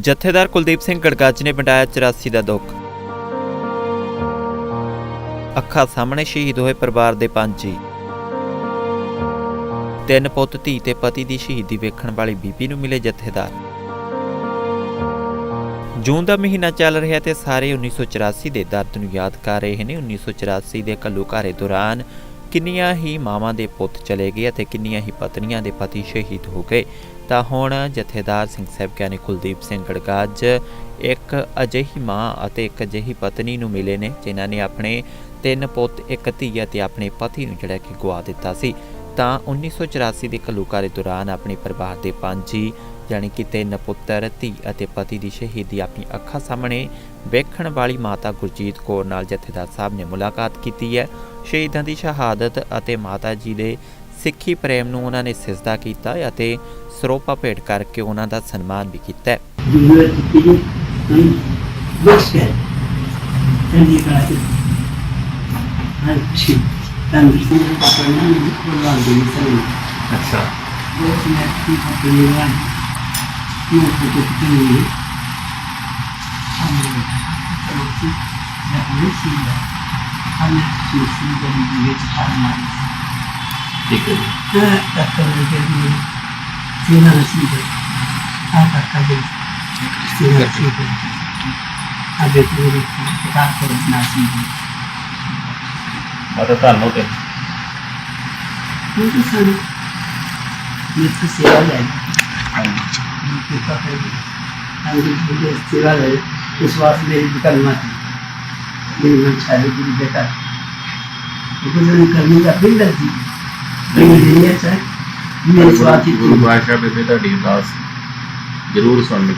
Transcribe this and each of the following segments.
ਜਥੇਦਾਰ ਕੁਲਦੀਪ ਸਿੰਘ ਗੜਗੱਜ ਨੇ ਵੰਡਾਇਆ 84 ਦਾ ਦੁੱਖ। ਅੱਖਾਂ ਸਾਹਮਣੇ ਸ਼ਹੀਦ ਹੋਏ ਪਰਿਵਾਰ ਦੇ ਪੰਜ ਜੀ। ਤਿੰਨ ਪੁੱਤ, ਧੀ ਤੇ ਪਤੀ ਦੀ ਸ਼ਹੀਦੀ ਵੇਖਣ ਵਾਲੀ ਬੀਬੀ ਨੂੰ ਮਿਲੇ ਜਥੇਦਾਰ। ਜੂਨ ਦਾ ਮਹੀਨਾ ਚੱਲ ਰਿਹਾ ਤੇ ਸਾਰੇ 1984 ਦੇ ਦਰਦ ਨੂੰ ਯਾਦ ਕਰ ਰਹੇ ਨੇ। 1984 ਦੇ ਘੱਲੂਘਾਰੇ ਦੌਰਾਨ ਕਿੰਨੀਆਂ ਹੀ ਮਾਵਾਂ ਦੇ ਪੁੱਤ ਚਲੇ ਗਏ ਅਤੇ ਕਿੰਨੀਆਂ ਹੀ ਪਤਨੀਆਂ ਦੇ ਪਤੀ ਸ਼ਹੀਦ ਹੋ ਗਏ। ਤਾਂ ਹੁਣ ਜਥੇਦਾਰ ਸਿੰਘ ਸਾਹਿਬ ਗਿਆਨੀ ਕੁਲਦੀਪ ਸਿੰਘ ਗੜਗਾਜ ਇੱਕ ਅਜਿਹੀ ਮਾਂ ਅਤੇ ਇੱਕ ਅਜਿਹੀ ਪਤਨੀ ਨੂੰ ਮਿਲੇ ਨੇ, ਜਿਨ੍ਹਾਂ ਨੇ ਆਪਣੇ ਤਿੰਨ ਪੁੱਤ, ਇੱਕ ਧੀ ਅਤੇ ਆਪਣੇ ਪਤੀ ਨੂੰ ਜਿਹੜਾ ਕਿ ਗਵਾ ਦਿੱਤਾ ਸੀ। ਤਾਂ 1984 ਦੇ ਘੱਲੂਘਾਰੇ ਦੌਰਾਨ ਆਪਣੇ ਪਰਿਵਾਰ ਦੇ ਪੰਜ ਹੀ ਯਾਨੀ ਕਿ ਤਿੰਨ ਪੁੱਤਰ ਧੀ ਅਤੇ ਪਤੀ ਦੀ ਸ਼ਹੀਦੀ ਆਪਣੀ ਅੱਖਾਂ ਸਾਹਮਣੇ ਵੇਖਣ ਵਾਲੀ ਮਾਤਾ ਗੁਰਜੀਤ ਕੌਰ ਨਾਲ ਜਥੇਦਾਰ ਸਾਹਿਬ ਨੇ ਮੁਲਾਕਾਤ ਕੀਤੀ ਹੈ ਸ਼ਹੀਦਾਂ ਦੀ ਸ਼ਹਾਦਤ ਅਤੇ ਮਾਤਾ ਜੀ ਦੇ ਸਿੱਖੀ ਪ੍ਰੇਮ ਨੂੰ ਉਹਨਾਂ ਨੇ ਸਿਜਦਾ ਕੀਤਾ ਅਤੇ ਸਰੋਪਾ ਭੇਟ ਕਰਕੇ ਉਹਨਾਂ ਦਾ ਸਨਮਾਨ ਵੀ ਕੀਤਾ. ਅੱਛਾ yang terjadi terlukis dan Rusia anak susu dan duit panas Tiga Tak terjadi Sinar Sibar Apa kabar Sinar Sibar Ada turut Kita turut nasib Mata tak mau deh Mungkin sana Mungkin saya lagi ya. ਇਹ ਸੇਵਾ ਲੈ ਇਸ ਵਾਸਤੇ ਮੇਰੀ ਕਲਮਾ ਥੀ ਮੇਰੀ ਮਨ ਚਾਹੇ ਗੁਰੂ ਬੇਟਾ ਉਹ ਜੋ ਕਰਨੀ ਦਾ ਬਿਲ ਲੱਗਦੀ ਇਹ ਨਹੀਂ। ਹੈ ਮੇਰੇ ਸਵਾਤੀ ਗੁਰੂ ਬਾਦਸ਼ਾਹ ਬੇਬੇ ਤੁਹਾਡੀ ਅਰਦਾਸ ਜ਼ਰੂਰ ਸੁਣ ਲਈ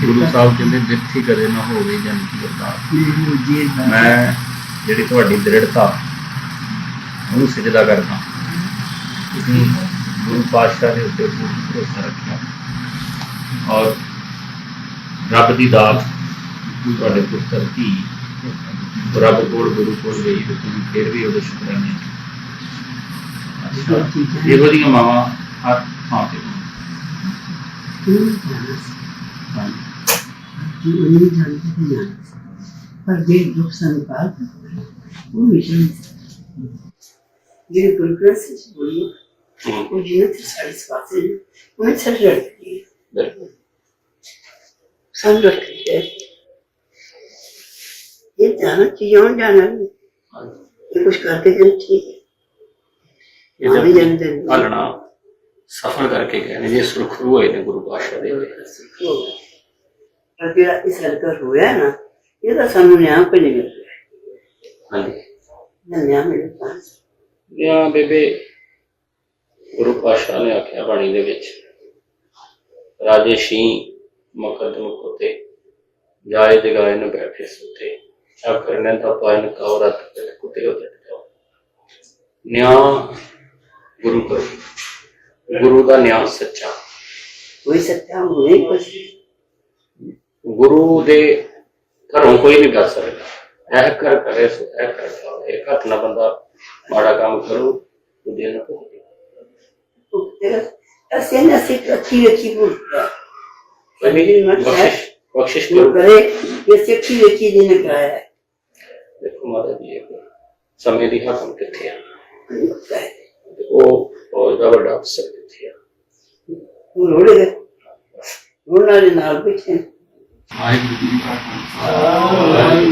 ਗੁਰੂ ਸਾਹਿਬ ਕਹਿੰਦੇ ਜਿੱਥੇ ਕਰੇ ਨਾ ਹੋਵੇ ਜਨ ਕੀ ਅਰਦਾਸ। ਜੀ ਦਾ ਮੈਂ ਜਿਹੜੀ ਤੁਹਾਡੀ ਦ੍ਰਿੜਤਾ ਉਹਨੂੰ ਸਜਦਾ ਕਰਦਾ। ਤੁਸੀਂ ਗੁਰੂ ਪਾਤਸ਼ਾਹ ਦੇ ਉੱਤੇ ਪੂਰਨ ਭਰੋਸਾ ਰੱਖਿਆ ਔਰ ਰੱਬ ਦੀ ਦਾਤ ਤੁਹਾਡੇ ਪੁੱਤਰ ਧੀ ਰੱਬ ਕੋਲ ਗੁਰੂ ਕੋਲ ਗਈ ਤੇ ਤੁਸੀਂ ਫਿਰ ਵੀ ਉਹਦੇ ਸ਼ੁਕਰਾਨੇ ਇਹੋ ਜਿਹੀਆਂ ਮਾਵਾਂ ਹਰ ਥਾਂ ਤੇ ਕਿ ਉਹ ਨਹੀਂ ਜਾਣਦੇ ਕਿ ਜਾਣਦੇ ਪਰ ਜੇ ਦੁੱਖ ਸੰਪਾਲ ਉਹ ਮਿਸ਼ਨ ਜਿਹੜੇ ਗੁਰੂ ਗ੍ਰੰਥ ਸਾਹਿਬ ਬੋਲੀ ਉਹ ਜਿਹਨੇ ਤੇ ਸਾਡੇ ਸਵਾਸੇ ਉਹ ਹੈ। ਬਿਲਕੁਲ ਸਭ ਲੜਦੀ ਹੈ ਇਹ ਜਾਣਾ ਚੀਜ਼ਾਂ ਜਾਣਾ। ਇਹ ਕੁਝ ਕਰਕੇ ਜਨ ਠੀਕ ਇਹ ਆਵੇਂ ਜਾਂਦੇ। ਹਲਣਾ ਸਫਲ ਕਰਕੇ ਗਏ ਨੇ ਜੇ ਸੁਰਖਰੂ ਹੋਏ ਨੇ ਗੁਰੂ ਪਾਤਸ਼ਾਹ ਦੇ ਪਰ ਜਿਹੜਾ ਇਸ ਹਲਕਾ ਹੋਇਆ ਨਾ ਇਹਦਾ ਸਾਨੂੰ ਨਿਆਂ ਕੋਈ ਨਹੀਂ ਮਿਲ ਰਿਹਾ ਹਾਂਜੀ ਨਿਆਂ ਮਿਲਦਾ ਜਾਂ ਬੇਬੇ ਗੁਰੂ ਪਾਤਸ਼ਾਹ ਨੇ ਆਖਿਆ ਬਾਣੀ ਦੇ ਵਿੱਚ ਰਾਜੇ ਸ਼ੀ ਮੁਕਦਮ ਕੋਤੇ ਜਾਏ ਜਗਾਏ ਨ ਬੈਠੇ ਸੁਤੇ। ਆ ਕਰਨੇ ਦਾ ਪਾਇਨ ਕੌਰਤ ਕੁਤੇ ਹੋ ਜਾਓ ਨਿਆਂ ਗੁਰੂ ਕਰੋ ਗੁਰੂ ਦਾ ਨਿਆਂ ਸੱਚਾ। ਕੋਈ ਸੱਚਾ ਹੋਏ ਕੁਝ ਗੁਰੂ ਦੇ ਘਰੋਂ ਕੋਈ ਨਹੀਂ ਕਰ ਸਕਦਾ। ਇਹ ਕਰ ਕਰੇ ਸੋ ਇਹ ਕਰ ਪਾਵੇ ਇੱਕ ਹੱਥ ਨਾਲ ਬੰਦਾ ਮਾੜਾ ਕੰਮ ਕਰੂ ਉਹਦੇ ਨਾਲ ਭੁਗਤੇ। ਅਸੀਂ ਨਾ ਸਿੱਖ ਅੱਛੀ ਅੱਛੀ ਬੋਲਦਾ ਬਖਸ਼ਿਸ਼ ਬਖਸ਼ਿਸ਼ ਜੋ ਕਰੋ ਕਰੇ ਇਹ ਸਿੱਖੀ ਅੱਛੀ ਜੀ ਨੇ ਕਰਾਇਆ ਹੈ। ਦੇਖੋ ਮਾਤਾ ਜੀ ਇਹ ਸਮੇਂ ਦੀ ਹਾਕਮ ਕਿੱਥੇ ਆ? ਉਹ ਤੇ ਉਹ ਉਹਦਾ ਵੱਡਾ ਅਫਸਰ ਕਿੱਥੇ ਆ? ਲੋੜੇ ਦੇ ਉਹਨਾਂ ਦੇ ਨਾਲ ਪਿੱਛੇ ਵਾਹਿਗੁਰੂ ਜੀ ਕਾ ਖਾਲਸਾ